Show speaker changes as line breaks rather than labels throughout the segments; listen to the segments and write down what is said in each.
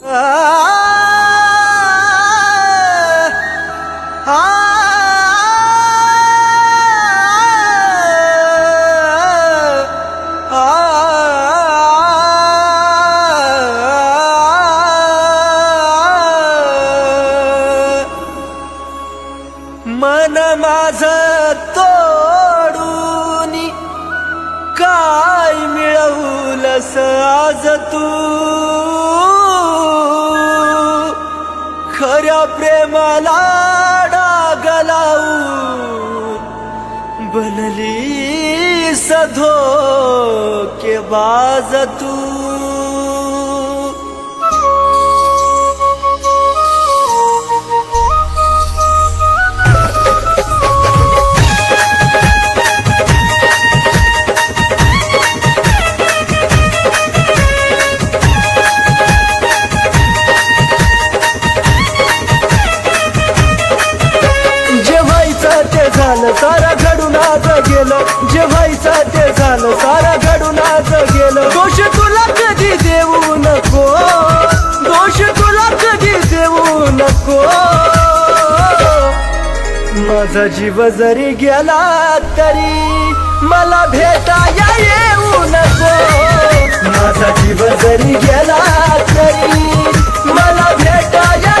मन माझ तोडून काय मिळवलंस आज तू? प्रेमाला डाग लावून बनली सधो के बाज तू आज गेलं जे व्हायचं ते झालं सारा घडून आज गेलं. दोष तुला कधी देऊ नको दोष तुला कधी देऊ नको. माझा जीव जरी गेला तरी मला भेटाया येऊ नको. माझा जीव जरी गेला तरी मला भेटाया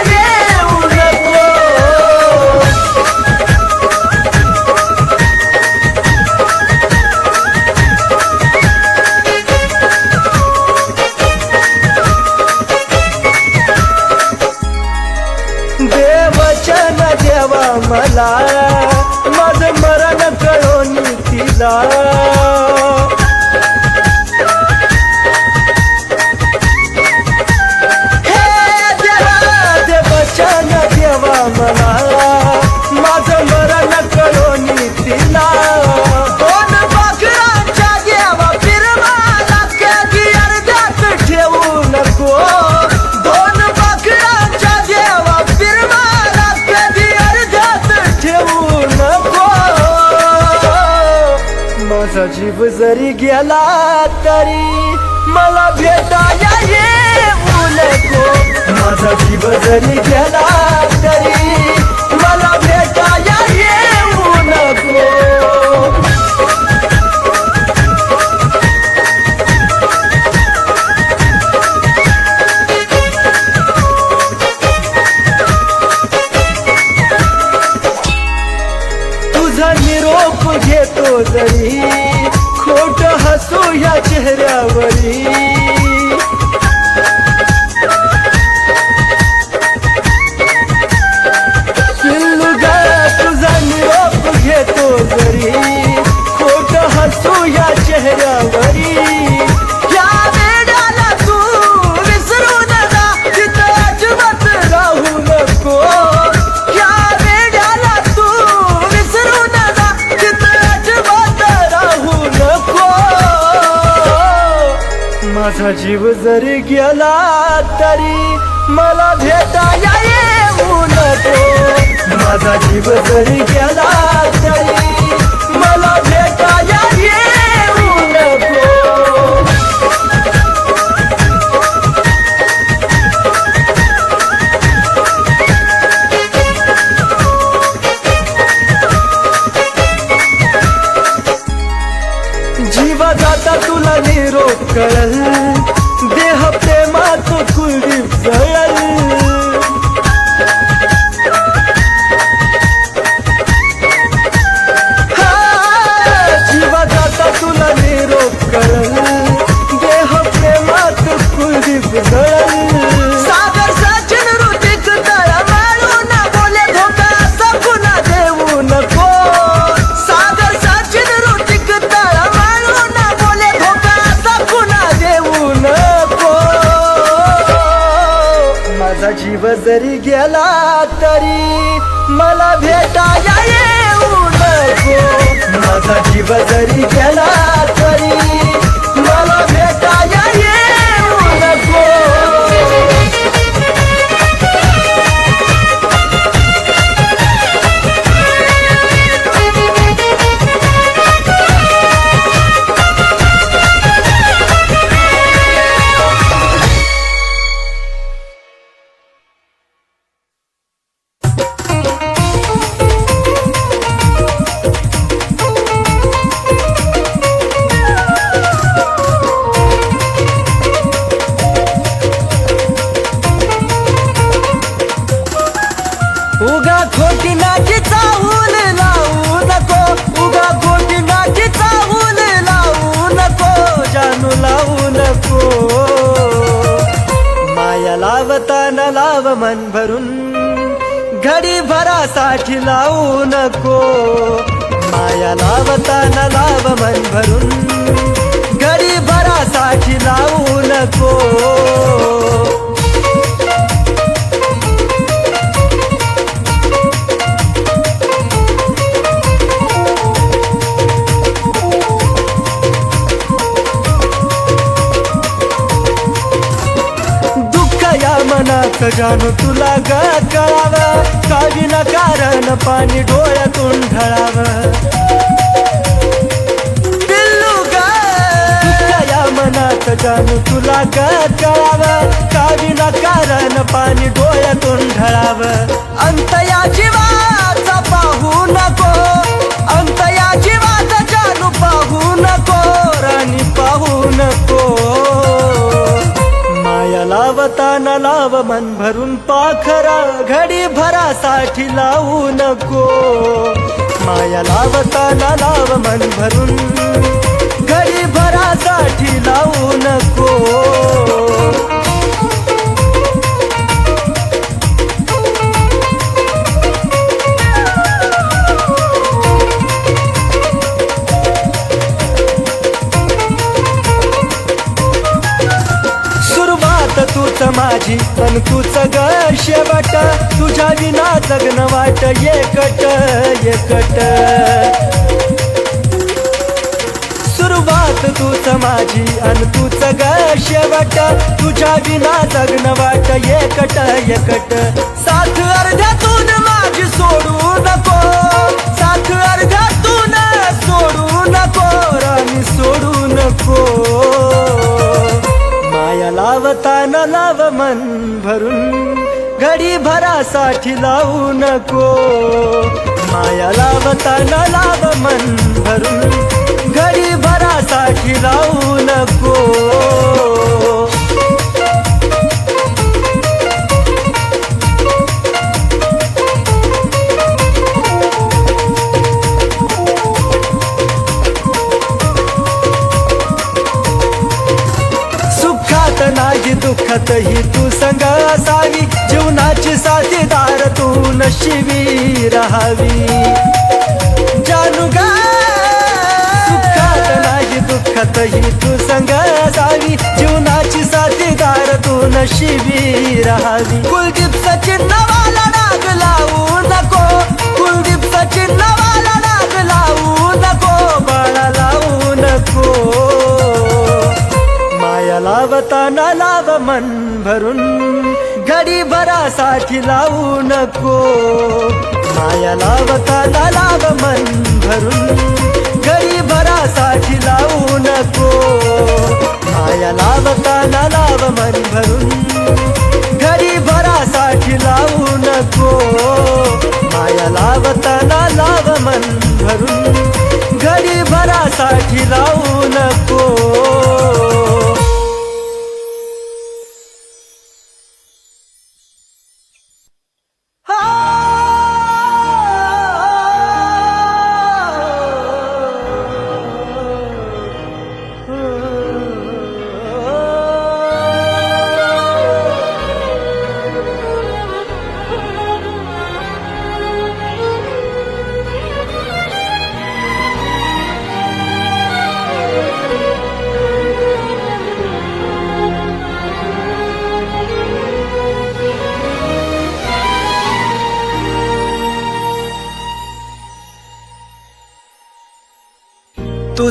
जरी गेला तरी मला भेटाया ये नको. माझा जीव जरी गेला तरी माझा जीव जरी गेला तरी मला भेटाया येऊ नको. माझा जीव जरी गेला तरी ಕಳಲ लावताना लाव मन भरून. घडी भरासाठी लावू नको. माया लावताना लाव मन भरून. घडी भरासाठी लावू नको. मनात जाणू तुला ग कळावं. का विना कारण पाणी डोळ्यातून ढळाव. मनात जाणू तुला ग कळावं. का विना कारण पाणी डोळ्यातून ढळाव. अंत या जीवाचा पाहू नको. स्वतःना लाव मन भरून पाखरा घडी भरासाठी लावू नको. माया लावताना लाव मन भरून घडी भरासाठी लावू नको. माझी पण तूच ग शेवट तुझ्या विना जगन वाट एकट एकट. सुरुवात तूच माझी अन तूच ग शेवट तुझ्या विना जगन वाट एकट एकट. साथ अर्ध्यातून माझी सोडू नको. साथ अर्ध्यातून सोडू नको राणी सोडू नको. लावता लावताना लाव मन भरून घडी भरासाठी लावू नको. माया लावताना लाव मन भरून घडी भरासाठी लावू नको. नशिबी राहावी. कुलदीप सचिन नवाला डाग लावू नको. कुलदीप सचिन नवाला डाग लावू नको. बाळा लावू नको. माया लावताना लाव मन भरून. घडी भरासाठी लावू नको. माया लावताना लाव मन भरून. घडी भरासाठी लावू नको. माया लावताना लाव मन भरून. घरी भरासाठी लावू नको. माया लावताना लाव मन भरून. घरी भरासाठी लावू नको.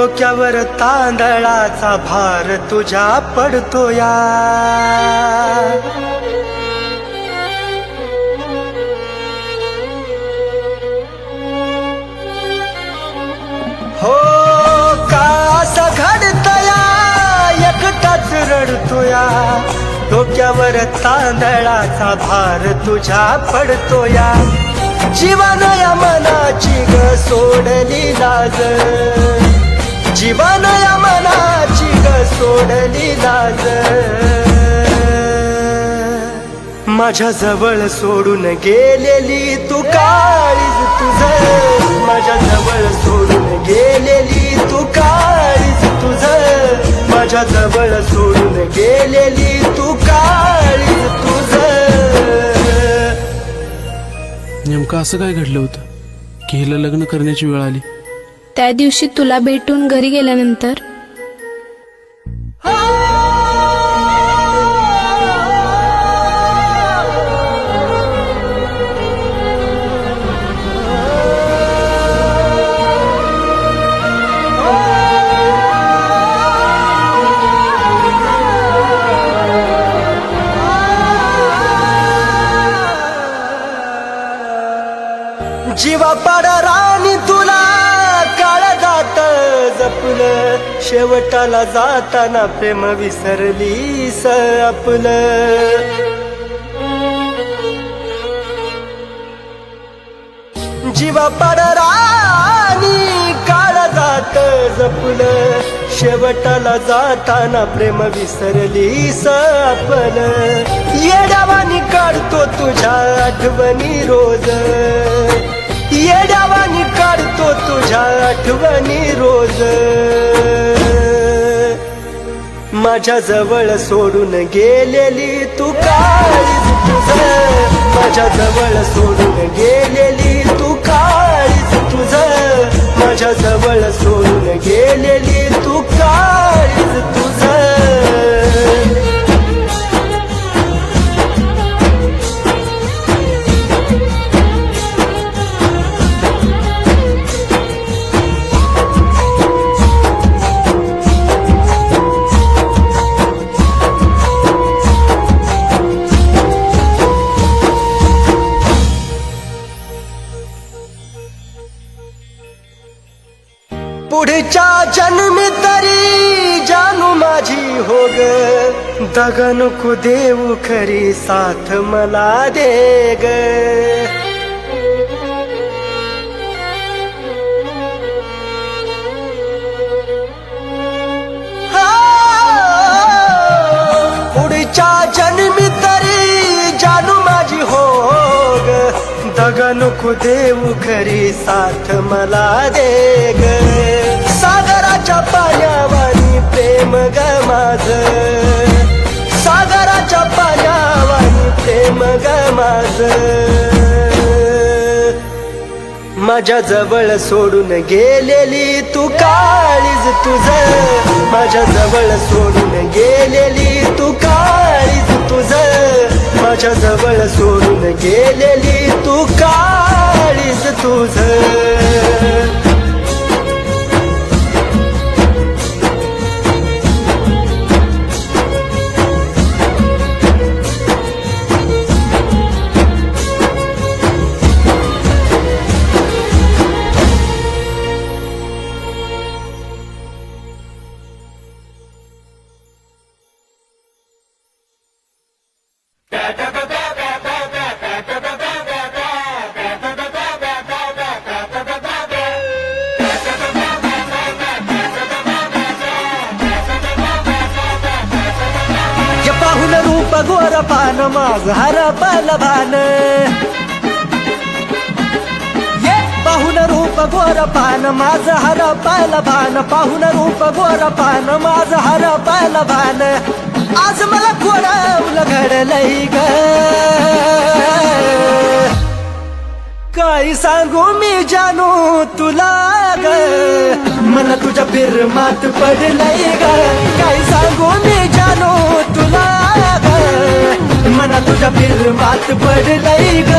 डोक्यावर तांदळाचा भार तुझ्या पडतो या हो का घडतया? एकटाच रडतोया. डोक्यावर तांदळाचा भार तुझ्या पडतोया. जीवन या मनाची ग सोडली लाज. जीवन या मनाची ग सोडली लाज. माझ्या जवळ सोडून गेलेली तू काळीज तुझ. माझ्या जवळ सोडून गेलेली तू काळीज तुझ. माझ्या जवळ सोडून गेलेली तू काळीज तुझ.
नेमकं असं काय घडलं होतं? की हिला लग्न करण्याची वेळ आली?
त्या दिवशी तुला भेटून घरी गेल्यानंतर
शेवटाला जाताना प्रेम विसरलीस आपलं. जीवा पाडा काळ जात जपलं. शेवटाला जाताना प्रेम विसरलीस आपलं. येड्यावानी काढतो तुझ्या आठवणी रोज. येड्यावानी काढतो तुझ्या आठवणी रोज. माझ्या जवळ सोडून गेलेली तू काळी तुझ. माझ्या जवळ सोडून गेलेली तू काळीज तुझ. माझ्या जवळ सोडून गेलेली तू काळीज तुझ. दग नको देऊ खरी साथ मला दे ग. हा, पुढच्या जन्मी तरी जानू माझी हो ग दग नको देऊ खरी साथ मला दे ग. सागराच्या पाण्यावानी प्रेम ग माझ. सागराच्या पाण्यावानी प्रेम ग माझ. माझ्या जवळ सोडून गेलेली तू काळीज तुझ. माझ्या जवळ सोडून गेलेली तू काळीज तुझ. माझ्या जवळ सोडून गेलेली तू काळीज तुझ. रूप गोर पान माझ हरपल भान. पाहुन रूप गोर पान माझ हरपल भान. आज मला कोणावलं घडलंय ग. काय सांगू मी जानू तुला ग? मला तुझ्या फिरमात पडलंय ग. काय सांगू मी जानू तुला ग? मला तुझ्या फिरमात पडलंय ग.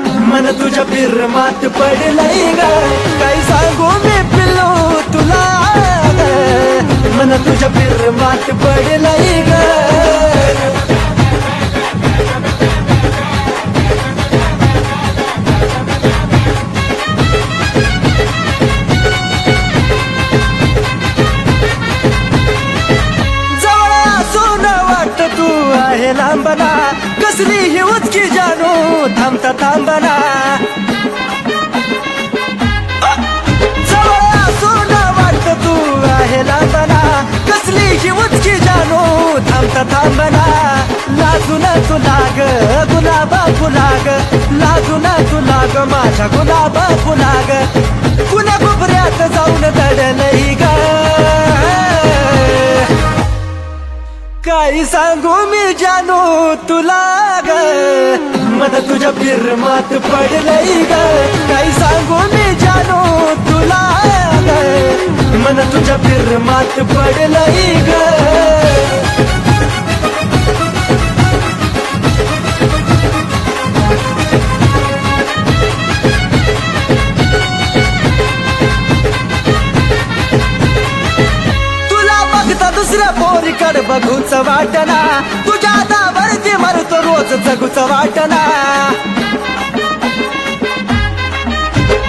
मन तुझ्या फिरमात पडलंय ग. काय सांगू मी पिलो तुला? मन तुझ्या फिरमात पडलंय माझा गुलाब गुलाबा फुलाग. कुणा गुबऱ्यात जाऊन दडलई ग. काही सांगू मी जानू तुला ग? मन तुझ्या फिरमात पडलंय ग. काही सांगू मी जानू तुला ग? मन तुझ्या फिरमात पडलंय ग. पोरीकड बघूच वाटना तुझ्या दावरती मरतो रोज जगूच वाटना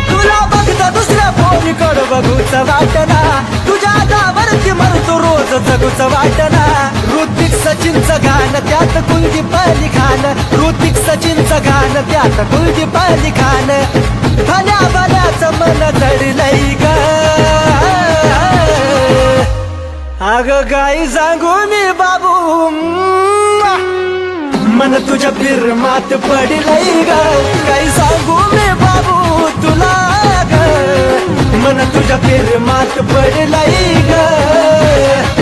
तुला बघता दुसऱ्या पोरीकड बघूच वाटना तुझ्या दावरती मरतो रोज जगूच वाटना ऋतिक सचिनचं गाणं त्यात कुलदीप अली खान ऋतिक सचिनचं गाणं त्यात कुलदीप अली खान भल्या भल्याच मन जडलंय ग. अग गाई सांगू मी बाबू. मन तुझ्या फिरमात पडलंय ग. काही सांगू मी बाबू तुला ग. मन तुझ्या फिरमात पडलंय ग.